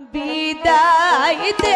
বিদায় দে